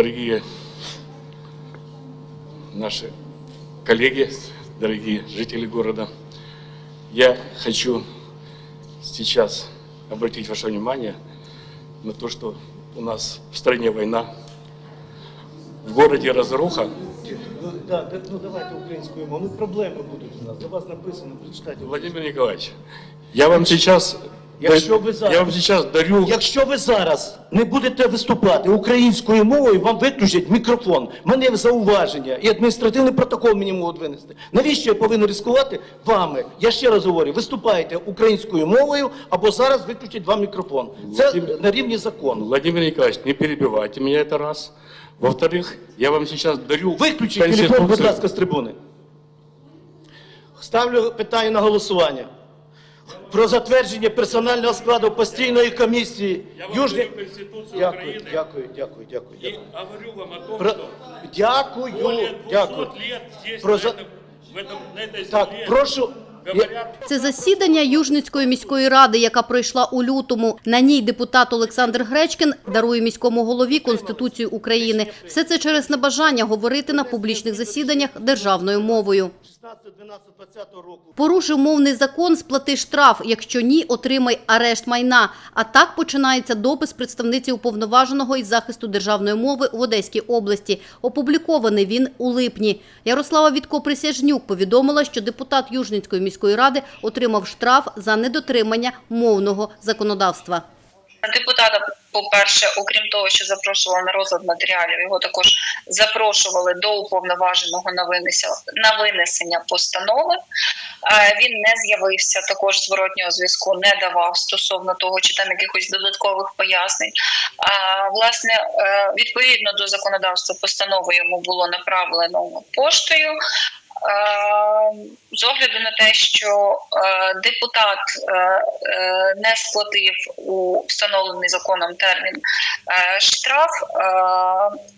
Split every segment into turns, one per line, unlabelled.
дорогие наши коллеги, дорогие жители города, я хочу сейчас обратить ваше внимание на то, что у нас в стране война, в городе разруха,
Ну, да, ну давайте українською мовою. Ну проблеми будуть у нас. До вас написано, прочитайте.
Владимир Николаевич, я вам сейчас,
Якщо ви зараз-
я вам сейчас дарю
Якщо ви зараз не будете виступати українською мовою, вам виключать мікрофон. У мене зауваження і адміністративний протокол мені можуть винести. Навіщо я повинен ризикувати вами? Я ще раз говорю, виступаєте українською мовою або зараз виключать вам мікрофон. Це на рівні закону.
Владимир Николаевич, не перебивайте меня, это раз. Во-вторых, я вам сейчас дарю
Виключіть телефон, будь
Конституцию.
ласка, з трибуни. Ставлю питання на голосування Про затвердження персонального складу постійної комісії
Я вам
Южні...
дарю Конституцию
Дякую,
України.
дякую, дякую, дякую.
И
дякую.
говорю вам о том,
Про...
что
Дякую,
более 200
дякую.
лет здесь,
Про
на,
за-
этом, в этом, на этой
Так,
земле,
прошу.
це засідання Южницької міської ради, яка пройшла у лютому. На ній депутат Олександр Гречкін дарує міському голові Конституцію України. Все це через небажання говорити на публічних засіданнях державною мовою.
16, 12, 20 року.
Порушив мовний закон, сплати штраф. Якщо ні, отримай арешт майна. А так починається допис представниці уповноваженого із захисту державної мови в Одеській області. Опублікований він у липні. Ярослава Вітко-Присяжнюк повідомила, що депутат Южницької міської ради отримав штраф за недотримання мовного законодавства.
Депутата, по-перше, окрім того, що запрошували на розгляд матеріалів, його також запрошували до уповноваженого на винесення, на винесення постанови. Е, Він не з'явився, також зворотнього зв'язку не давав стосовно того, чи там якихось додаткових пояснень. Власне, е, відповідно до законодавства постанови йому було направлено поштою. Е, З огляду на те, що е, депутат е, не сплатив у встановлений законом термін штраф,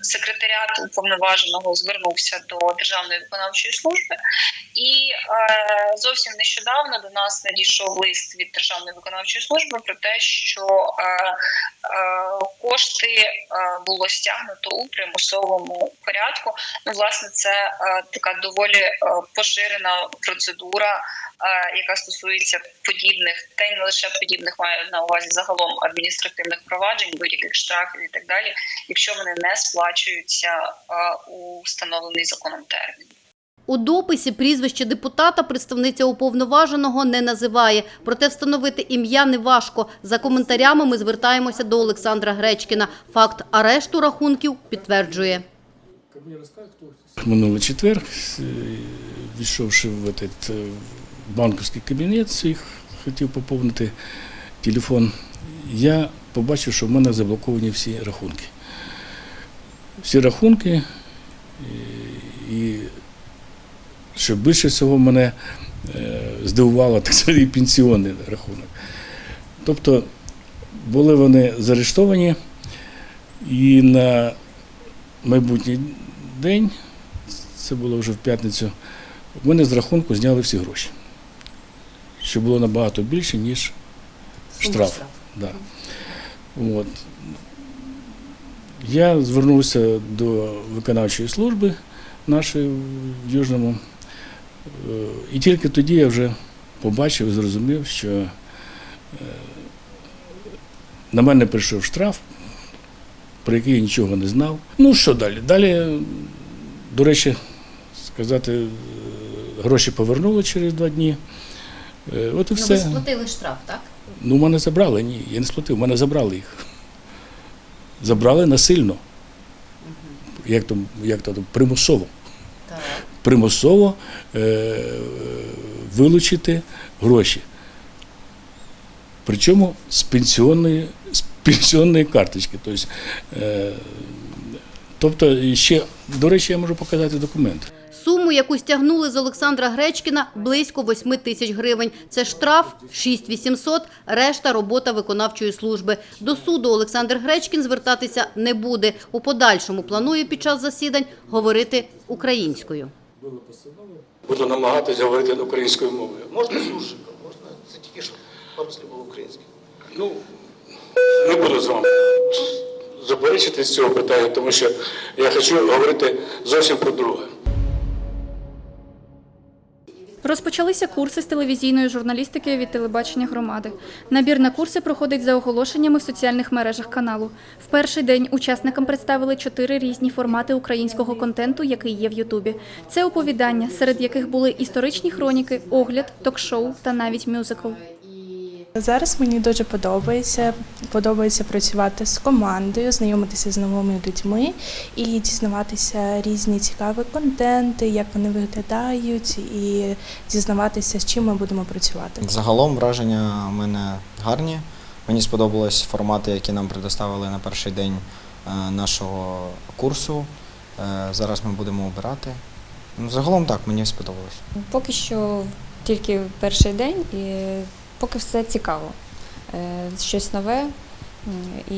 секретаріат уповноваженого звернувся до Державної виконавчої служби, і зовсім нещодавно до нас надійшов лист від Державної виконавчої служби про те, що кошти було стягнуто у примусовому порядку. Ну, власне, це така доволі поширена процедура, е, яка стосується подібних, та й не лише подібних, маю на увазі загалом адміністративних проваджень, будь-яких штрафів і так далі, якщо вони не сплачуються е, у встановлений законом термін.
У дописі прізвище депутата представниця уповноваженого не називає. Проте встановити ім'я неважко. За коментарями ми звертаємося до Олександра Гречкіна. Факт арешту рахунків підтверджує.
Минулий четвер, е, війшовши в этот е, банківський кабінет, свій хотів поповнити телефон, я побачив, що в мене заблоковані всі рахунки. Всі рахунки, е, і що більше всього мене здивувало, так званий пенсіонний рахунок. Тобто були вони заарештовані, і на майбутній день це було вже в п'ятницю, в мене з рахунку зняли всі гроші. Що було набагато більше, ніж штраф. Да. От. Я звернувся до виконавчої служби нашої в Южному. Е, І тільки тоді я вже побачив і зрозумів, що е, на мене прийшов штраф, про який я нічого не знав. Ну що далі? Далі до речі, сказати, е, гроші повернули через два дні. Е, От і все.
сплатили штраф, так?
Ну, мене забрали, ні, я не сплатив, мене забрали їх. Забрали насильно. Як то, як то примусово.
Так.
Примусово е, вилучити гроші. Причому з пенсіонної, з пенсіонної карточки. Тобто, е, тобто, ще, до речі, я можу показати документ.
Суму, яку стягнули з Олександра Гречкіна, близько 8 тисяч гривень. Це штраф 6800, решта – робота виконавчої служби. До суду Олександр Гречкін звертатися не буде. У подальшому планує під час засідань говорити українською.
Буду намагатися говорити українською мовою.
Можна суржиком, можна. Це тільки що пару слів було українське.
Ну, не буду з вами заперечити з цього питання, тому що я хочу говорити зовсім про друге.
Розпочалися курси з телевізійної журналістики від телебачення громади. Набір на курси проходить за оголошеннями в соціальних мережах каналу. В перший день учасникам представили чотири різні формати українського контенту, який є в Ютубі. Це оповідання, серед яких були історичні хроніки, огляд, ток-шоу та навіть мюзикл.
Зараз мені дуже подобається. Подобається працювати з командою, знайомитися з новими людьми і дізнаватися різні цікаві контенти, як вони виглядають, і дізнаватися, з чим ми будемо працювати.
Загалом враження в мене гарні. Мені сподобались формати, які нам предоставили на перший день е, нашого курсу. Е, Зараз ми будемо обирати. Ну, Загалом так, мені сподобалось.
Поки що тільки перший день і поки все цікаво. Е, Щось нове. І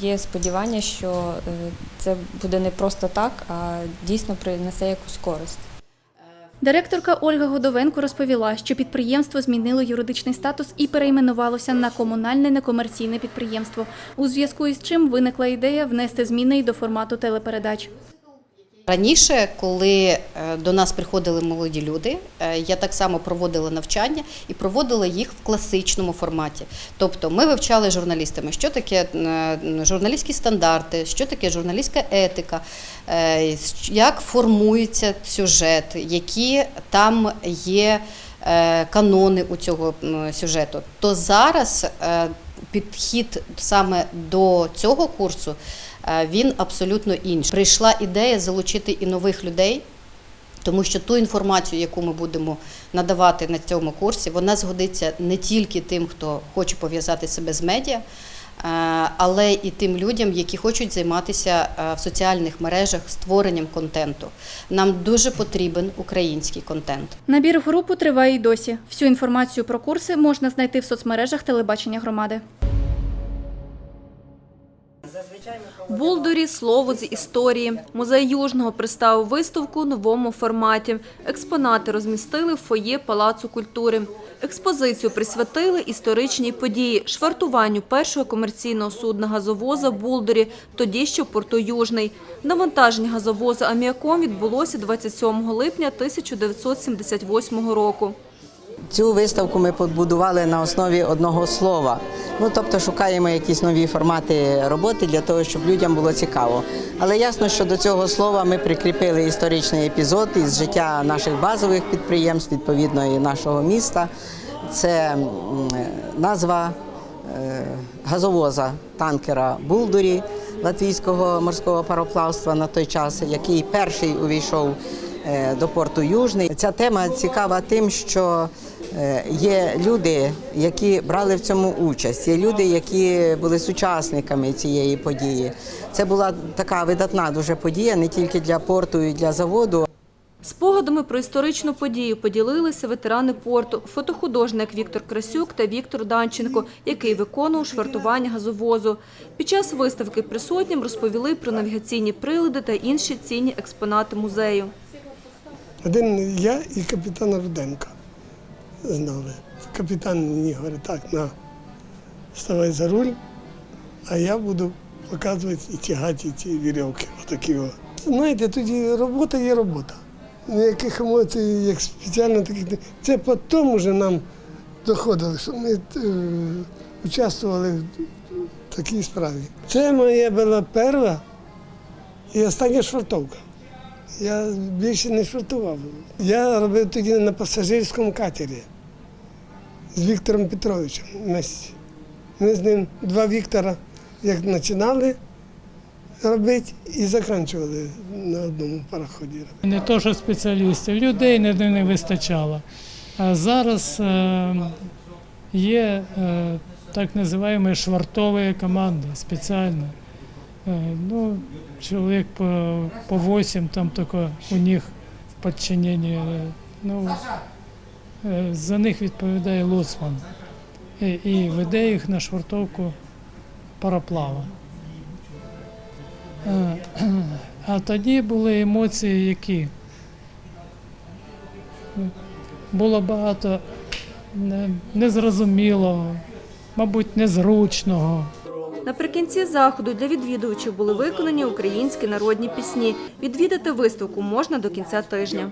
є сподівання, що е, це буде не просто так, а дійсно принесе якусь користь.
Директорка Ольга Годовенко розповіла, що підприємство змінило юридичний статус і перейменувалося на комунальне некомерційне підприємство, у зв'язку із чим виникла ідея внести зміни й до формату телепередач.
Раніше, коли е, до нас приходили молоді люди, е, я так само проводила навчання і проводила їх в класичному форматі. Тобто ми вивчали журналістами, що таке е, журналістські стандарти, що таке журналістська етика, як формується сюжет, які там є канони у цього сюжету. То зараз підхід саме до цього курсу він абсолютно інший. Прийшла ідея залучити і нових людей. Тому що ту інформацію, яку ми будемо надавати на цьому курсі, вона згодиться не тільки тим, хто хоче пов'язати себе з медіа, е, але і тим людям, які хочуть займатися е, в соціальних мережах створенням контенту. Нам дуже потрібен український контент.
Набір групу триває й досі. Всю інформацію про курси можна знайти в соцмережах телебачення громади.
Булдурі слово з історії. Музей Южного представив виставку у новому форматі. Експонати розмістили в фоє Палацу культури. Експозицію присвятили історичній події – швартуванню першого комерційного судна газовоза в Булдурі, тоді в порту Южний. Навантаження газовоза аміаком відбулося 27 липня 1978 року.
Цю виставку ми побудували на основі одного слова. Ну тобто шукаємо якісь нові формати роботи для того, щоб людям було цікаво. Але ясно, що до цього слова ми прикріпили історичний епізод із життя наших базових підприємств, відповідно і нашого міста. Це назва е, газовоза танкера Булдурі латвійського морського пароплавства на той час, який перший увійшов е, до порту Южний. Ця тема цікава тим, що є люди, які брали в цьому участь, є люди, які були сучасниками цієї події. Це була така видатна дуже подія не тільки для порту і для заводу,
Спогадами про історичну подію поділилися ветерани порту, фотохудожник Віктор Красюк та Віктор Данченко, який виконував швартування газовозу. Під час виставки присутнім розповіли про навігаційні прилади та інші цінні експонати музею.
Один я і капітан Руденко знали. Капітан мені говорить, так, на, вставай за руль, а я буду показувати і тягати ці вірьовки. Отакі. Знаєте, тоді робота є робота. Ніяких емоцій, як спеціально таких. Це потім уже нам доходило, що ми е, участвували в такій справі. Це моя була перша і остання швартовка. Я більше не швартував. Я робив тоді на пасажирському катері з Віктором Петровичем. Ми з ним два Віктора, як починали робити і закінчували на одному пароході.
Не то, що спеціалістів, людей не, вистачало. А зараз е, є е, так називаємо швартові команди спеціально. Е, ну, чоловік по, по 8 там тільки у них в підчиненні. Ну, за них відповідає лоцман. І, веде їх на швартовку пароплава. Е, А тоді були емоції, які було багато не- незрозумілого, мабуть, незручного.
Наприкінці заходу для відвідувачів були виконані українські народні пісні. Відвідати виставку можна до кінця тижня.